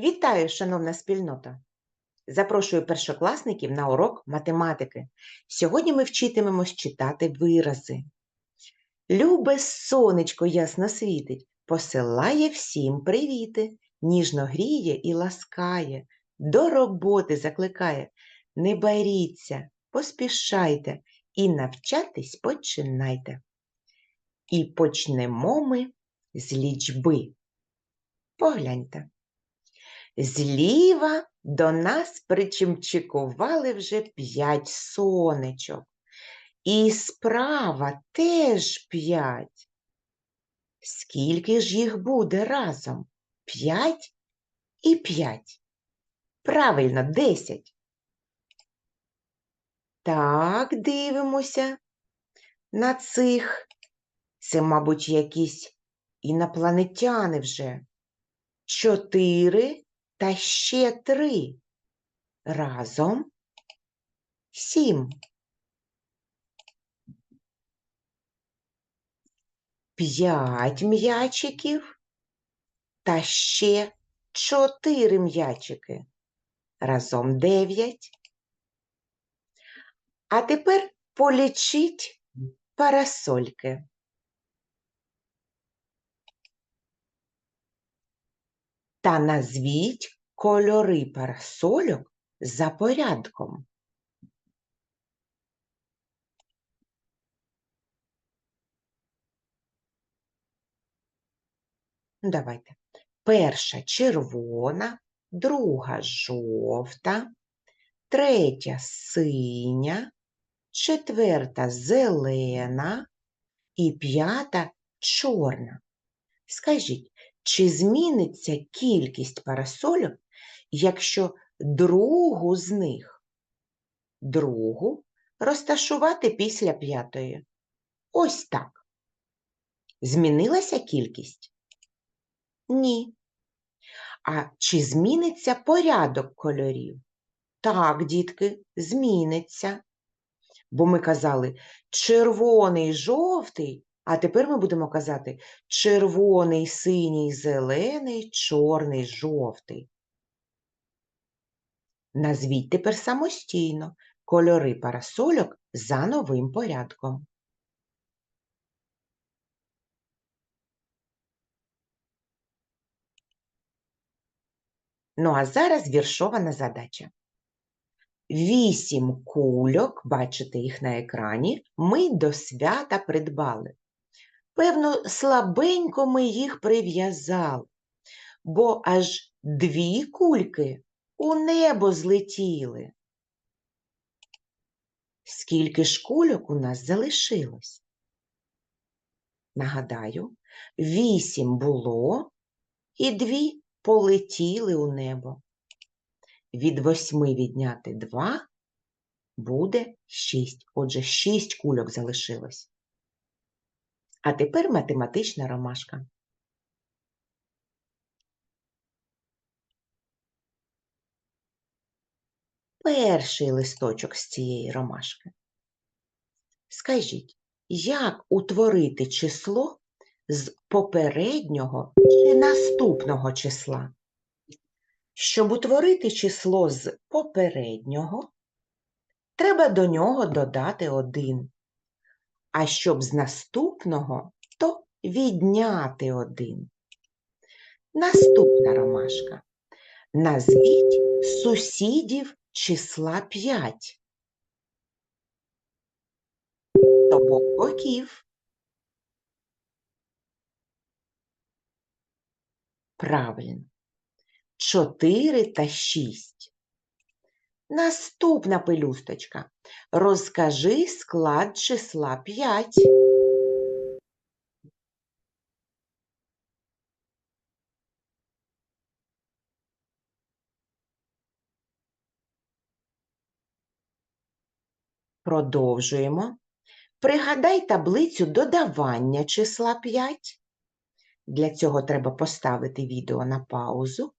Вітаю, шановна спільнота! Запрошую першокласників на урок математики. Сьогодні ми вчитимемось читати вирази. Любе сонечко ясно світить, посилає всім привіти, ніжно гріє і ласкає, до роботи закликає. Не боріться, поспішайте і навчатись починайте. І почнемо ми з лічби. Погляньте. Зліва до нас причимчикували вже п'ять сонечок. І справа теж п'ять. Скільки ж їх буде разом? П'ять і п'ять. Правильно, десять. Так, дивимося на цих. Це, мабуть, якісь інопланетяни вже. Чотири та ще три. Разом сім. П'ять м'ячиків та ще чотири м'ячики. Разом дев'ять. А тепер полічіть парасольки. Та назвіть кольори парасольок за порядком. Давайте. Перша червона, друга жовта, третя синя, четверта зелена і п'ята чорна. Скажіть, чи зміниться кількість парасольок, якщо другу з них, другу розташувати після п'ятої? Ось так. Змінилася кількість? Ні. А чи зміниться порядок кольорів? Так, дітки, зміниться. Бо ми казали червоний, жовтий, а тепер ми будемо казати червоний, синій, зелений, чорний, жовтий. Назвіть тепер самостійно кольори парасольок за новим порядком. Ну а зараз віршована задача. Вісім кульок, бачите їх на екрані, ми до свята придбали. Певно, слабенько ми їх прив'язали, бо аж дві кульки у небо злетіли. Скільки ж кульок у нас залишилось? Нагадаю, вісім було і дві полетіли у небо. Від восьми відняти два буде шість. Отже, шість кульок залишилось. А тепер математична ромашка. Перший листочок з цієї ромашки. Скажіть, як утворити число з попереднього чи наступного числа? Щоб утворити число з попереднього, треба до нього додати один. А щоб з наступного, то відняти один. Наступна ромашка. Назвіть сусідів числа 5. З боків. Правильно. 4 та 6. Наступна пелюсточка. Розкажи склад числа 5. Продовжуємо. Пригадай таблицю додавання числа 5. Для цього треба поставити відео на паузу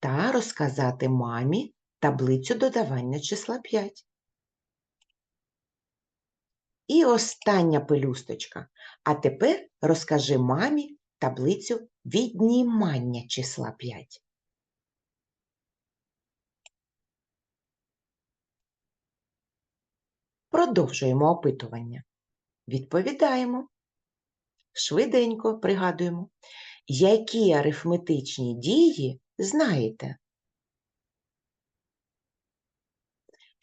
та розказати мамі таблицю додавання числа 5. І остання пелюсточка. А тепер розкажи мамі таблицю віднімання числа 5. Продовжуємо опитування. Відповідаємо. Швиденько пригадуємо, які арифметичні дії знаєте.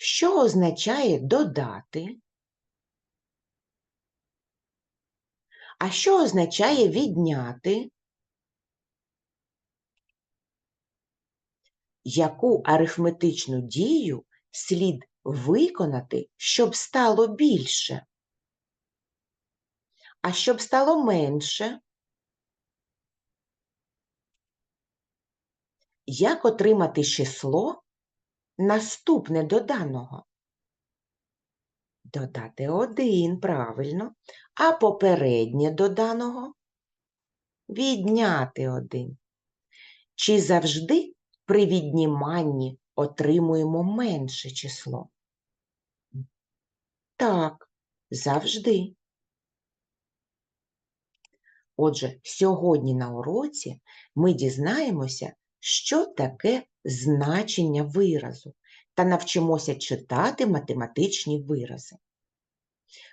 Що означає додати? А що означає відняти? Яку арифметичну дію слід виконати, щоб стало більше? А щоб стало менше? Як отримати число наступне до даного? Додати один, правильно. А попереднє до даного? Відняти один. Чи завжди при відніманні отримуємо менше число? Так, завжди. Отже, сьогодні на уроці ми дізнаємося, що таке значення виразу та навчимося читати математичні вирази.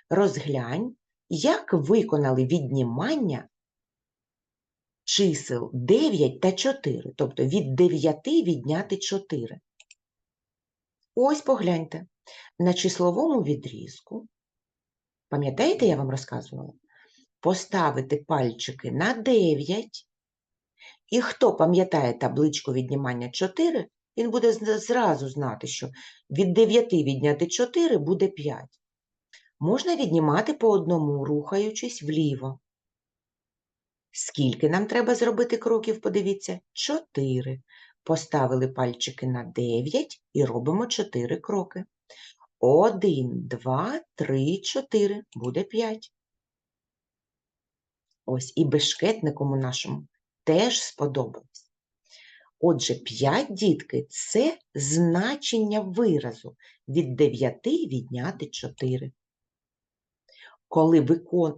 Розглянь, як виконали віднімання чисел 9 та 4, тобто від 9 відняти 4. Ось погляньте, на числовому відрізку, пам'ятаєте, я вам розказувала? Поставити пальчики на 9, і хто пам'ятає табличку віднімання 4, він буде зразу знати, що від 9 відняти 4 буде 5. Можна віднімати по одному, рухаючись вліво. Скільки нам треба зробити кроків, подивіться? 4. Поставили пальчики на 9 і робимо 4 кроки. 1, 2, 3, 4. Буде 5. Ось і бешкетникому нашому теж сподобалось. Отже, 5 дітки це значення виразу від 9 відняти 4. Коли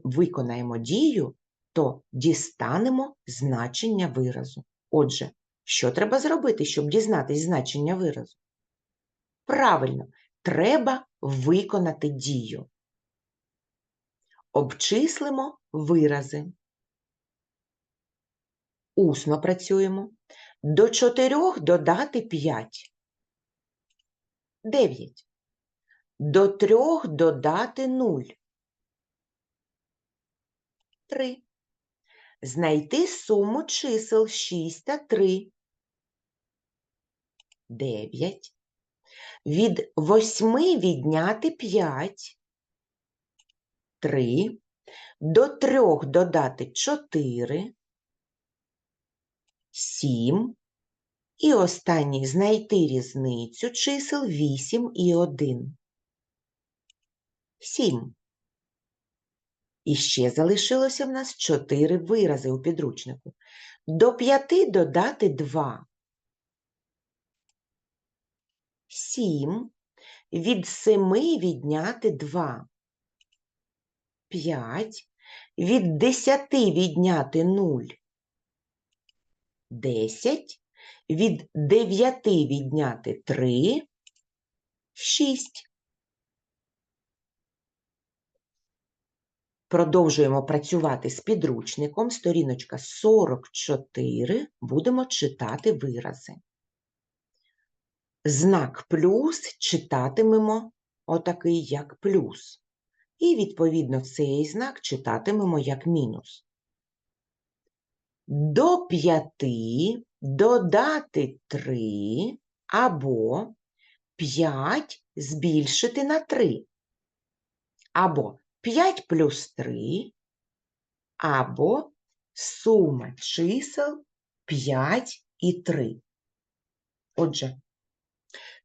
виконаємо дію, то дістанемо значення виразу. Отже, що треба зробити, щоб дізнатись значення виразу? Правильно, треба виконати дію. Обчислимо вирази. Усно працюємо. До 4 додати 5. 9. До 3 додати 0. 3. Знайти суму чисел 6 та 3. 9. Від 8 відняти 5. 3. До 3 додати 4. 7. І останній знайти різницю чисел 8 і 1. 7. І ще залишилося в нас 4 вирази у підручнику. До 5 додати 2. 7. Від 7 відняти 2. 5. Від 10 відняти 0. 10, від 9 відняти 3, 6. Продовжуємо працювати з підручником, сторіночка 44, будемо читати вирази. Знак плюс читатимемо отакий як плюс. І, відповідно, цей знак читатимемо як мінус. До п'яти додати три або п'ять збільшити на три. Або 5 плюс 3, або сума чисел 5 і 3. Отже,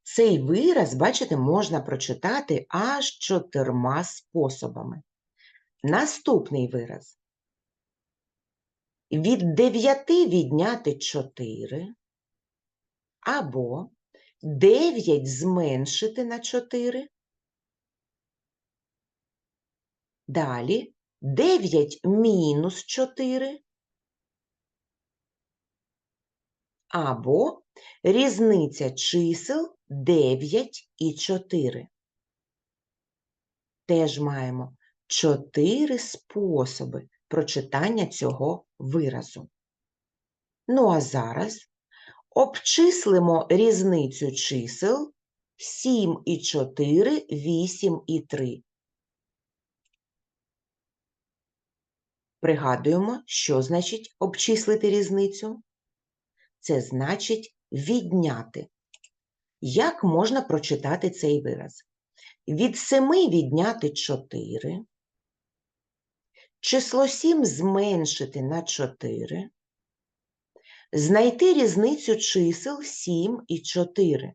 цей вираз, бачите, можна прочитати аж чотирма способами. Наступний вираз від 9 відняти 4 або 9 зменшити на 4. Далі 9 мінус 4 або різниця чисел 9 і 4. теж маємо чотири способи прочитання цього виразу. Ну а зараз обчислимо різницю чисел 7 і 4, 8 і 3. Пригадуємо, що значить обчислити різницю? Це значить відняти. Як можна прочитати цей вираз? Від 7 відняти 4, число 7 зменшити на 4, знайти різницю чисел 7 і 4,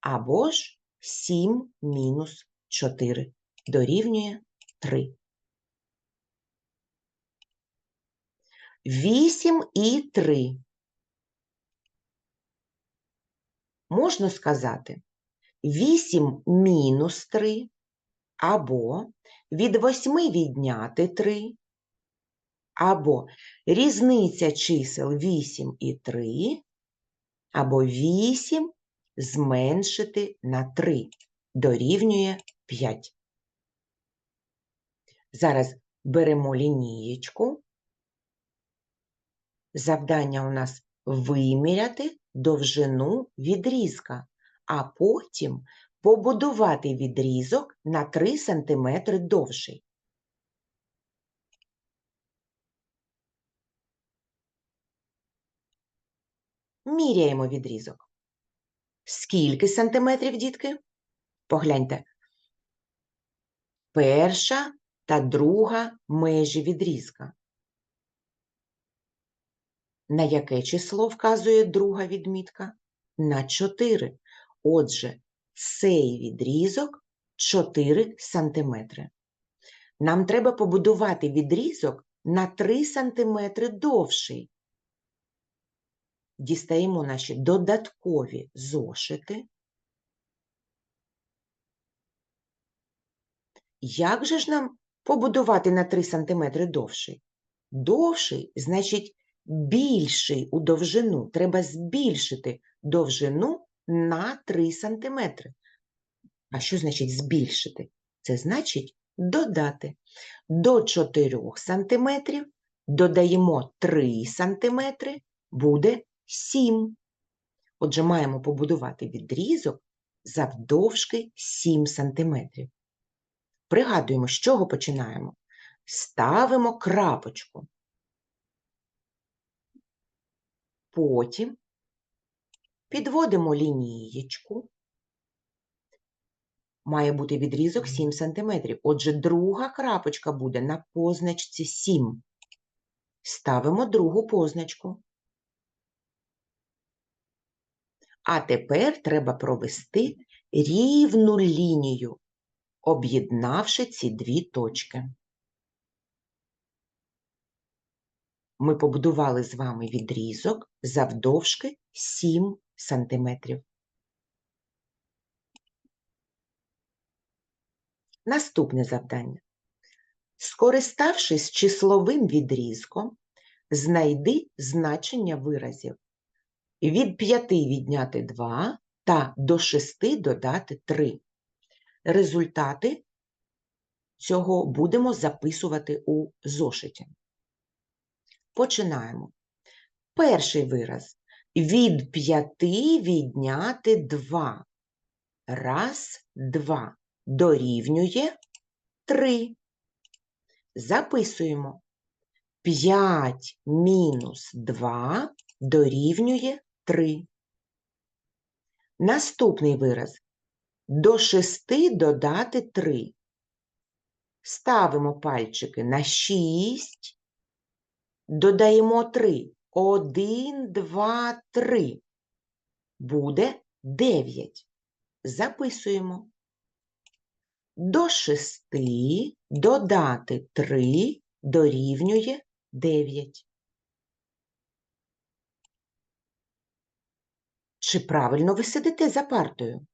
або ж 7 мінус 4 дорівнює 3. 8 і 3. Можна сказати 8 мінус 3, або від 8 відняти 3, або різниця чисел 8 і 3, або 8 зменшити на 3 дорівнює 5. Зараз беремо лінієчку. Завдання у нас виміряти довжину відрізка, а потім побудувати відрізок на 3 см довший. Міряємо відрізок. Скільки сантиметрів, дітки? Погляньте. Перша та друга межі відрізка. На яке число вказує друга відмітка? На 4. Отже, цей відрізок 4 см. Нам треба побудувати відрізок на 3 см довший. Дістаємо наші додаткові зошити. Як же ж нам побудувати на 3 см довший? Довший, значить, більший у довжину. Треба збільшити довжину на 3 см. А що значить збільшити? Це значить додати. До 4 см додаємо 3 см, буде 7. Отже, маємо побудувати відрізок завдовжки 7 см. Пригадуємо, з чого починаємо. Ставимо крапочку. Потім підводимо лінієчку. Має бути відрізок 7 см. Отже, друга крапочка буде на позначці 7. Ставимо другу позначку. А тепер треба провести рівну лінію, об'єднавши ці дві точки. Ми побудували з вами відрізок завдовжки 7 см. Наступне завдання. Скориставшись числовим відрізком, знайди значення виразів. Від 5 відняти 2 та до 6 додати 3. Результати цього будемо записувати у зошиті. Починаємо. Перший вираз. Від 5 відняти 2. Раз, два. Дорівнює 3. Записуємо. 5 мінус 2 дорівнює 3. Наступний вираз. До 6 додати 3. Ставимо пальчики на 6, додаємо 3. 1, 2, 3. Буде 9. Записуємо. До 6 додати 3 дорівнює 9. Чи правильно ви сидите за партою?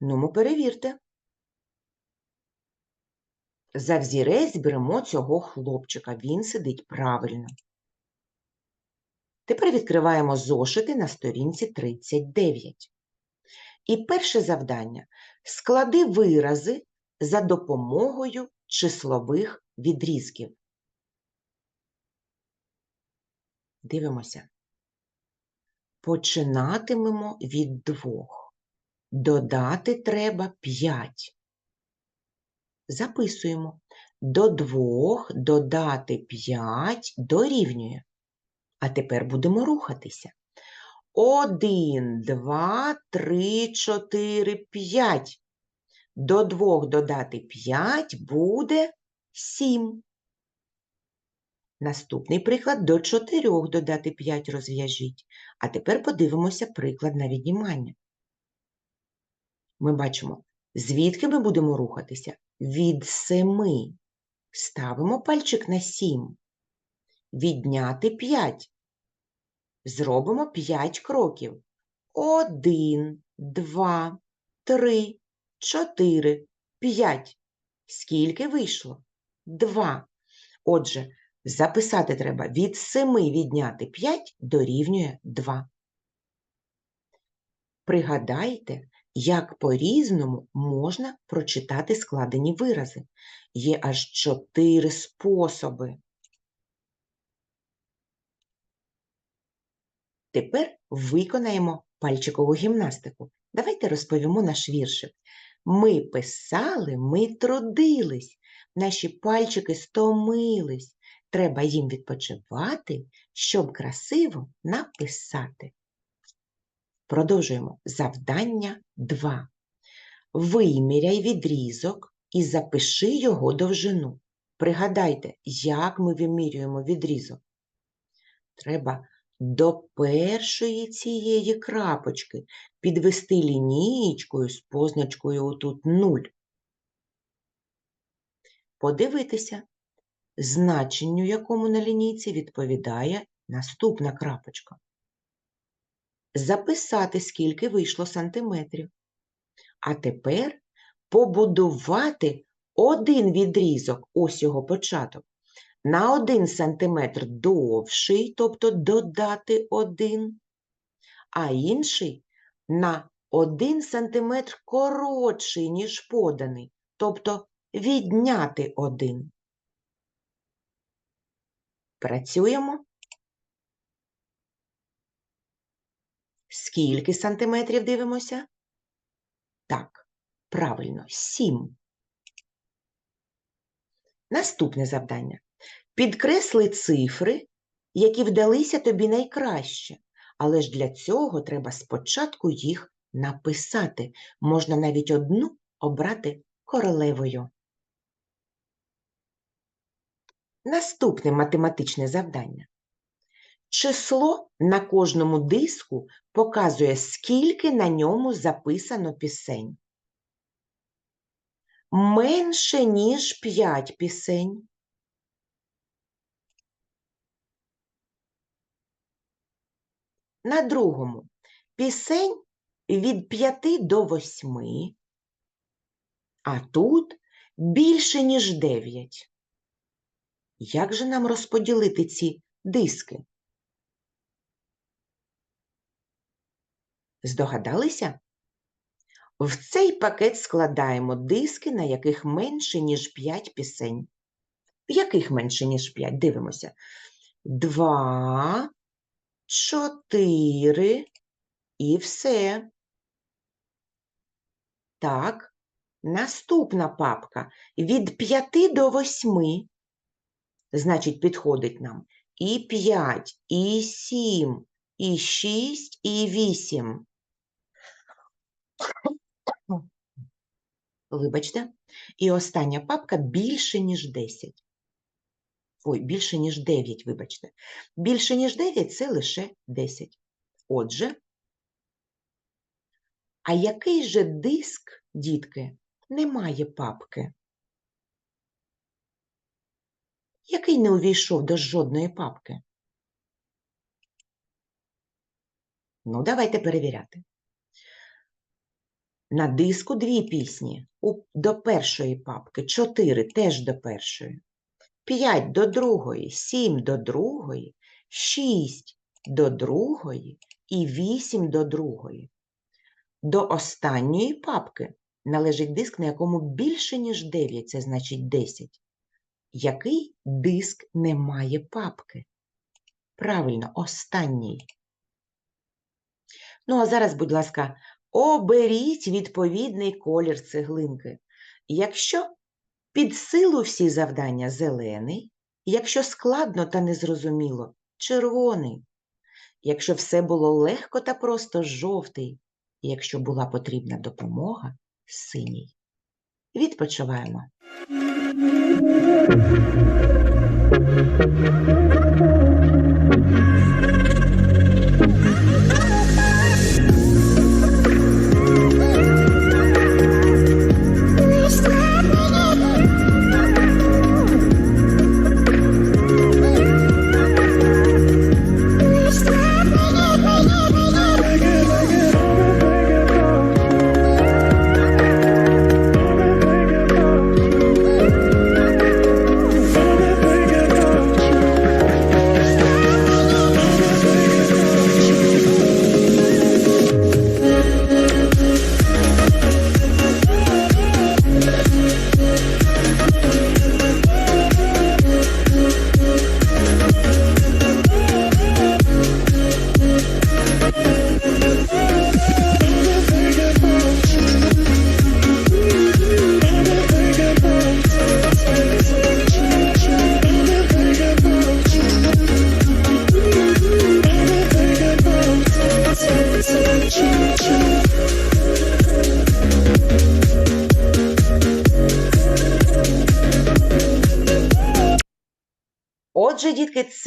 Ну, перевірте. За взірець беремо цього хлопчика. Він сидить правильно. Тепер відкриваємо зошити на сторінці 39. І перше завдання. Склади вирази за допомогою числових відрізків. Дивимося. Починатимемо від двох. Додати треба 5. Записуємо. До двох додати 5 дорівнює. А тепер будемо рухатися. 1, 2, 3, 4, 5. До двох додати 5 буде 7. Наступний приклад до 4 додати 5 розв'яжіть. А тепер подивимося приклад на віднімання. Ми бачимо, звідки ми будемо рухатися? Від 7. Ставимо пальчик на 7. Відняти 5. Зробимо 5 кроків. 1, 2, 3, 4, 5. Скільки вийшло? 2. Отже, записати треба від 7 відняти 5 дорівнює 2. Пригадайте, як по-різному можна прочитати складені вирази. Є аж 4 способи. Тепер виконаємо пальчикову гімнастику. Давайте розповімо наш віршик. Ми писали, ми трудились, наші пальчики стомились. Треба їм відпочивати, щоб красиво написати. Продовжуємо. Завдання 2. Виміряй відрізок і запиши його довжину. Пригадайте, як ми вимірюємо відрізок. Треба до першої цієї крапочки підвести лінієчкою з позначкою отут 0. Подивитися, значенню якому на лінійці відповідає наступна крапочка. Записати, скільки вийшло сантиметрів. А тепер побудувати один відрізок, ось його початок, на 1 см довший, тобто додати 1, а інший на 1 см коротший, ніж поданий, тобто відняти 1. Працюємо. Скільки сантиметрів дивимося? Так, правильно, 7. Наступне завдання. Підкресли цифри, які вдалися тобі найкраще, але ж для цього треба спочатку їх написати. Можна навіть одну обрати королевою. Наступне математичне завдання. Число на кожному диску показує, скільки на ньому записано пісень. Менше, ніж 5 пісень. На другому пісень від 5 до 8, а тут більше, ніж 9. Як же нам розподілити ці диски? Здогадалися? В цей пакет складаємо диски, на яких менше, ніж 5 пісень. Яких менше, ніж 5? Дивимося. 2, 4 і все. Так, наступна папка від 5 до 8. Значить, підходить нам і 5, і 7, і 6, і 8. Вибачте. І остання папка більше, ніж 10. Ой, більше, ніж 9, вибачте. Більше, ніж 9 – це лише 10. Отже, а який же диск, дітки, не має папки? Який не увійшов до жодної папки? Ну, давайте перевіряти. На диску дві пісні до першої папки, чотири теж до першої, п'ять до другої, сім до другої, шість до другої і вісім до другої. До останньої папки належить диск, на якому більше, ніж 9, це значить 10. Який диск не має папки? Правильно, останній. Ну, а зараз, будь ласка, оберіть відповідний колір цеглинки. Якщо під силу всі завдання зелений, якщо складно та незрозуміло червоний, якщо все було легко та просто жовтий, якщо була потрібна допомога синій. Відпочиваємо. Отже,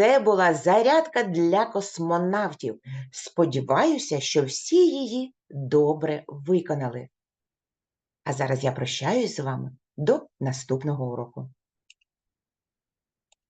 це була зарядка для космонавтів. Сподіваюся, що всі її добре виконали. А зараз я прощаюсь з вами до наступного уроку.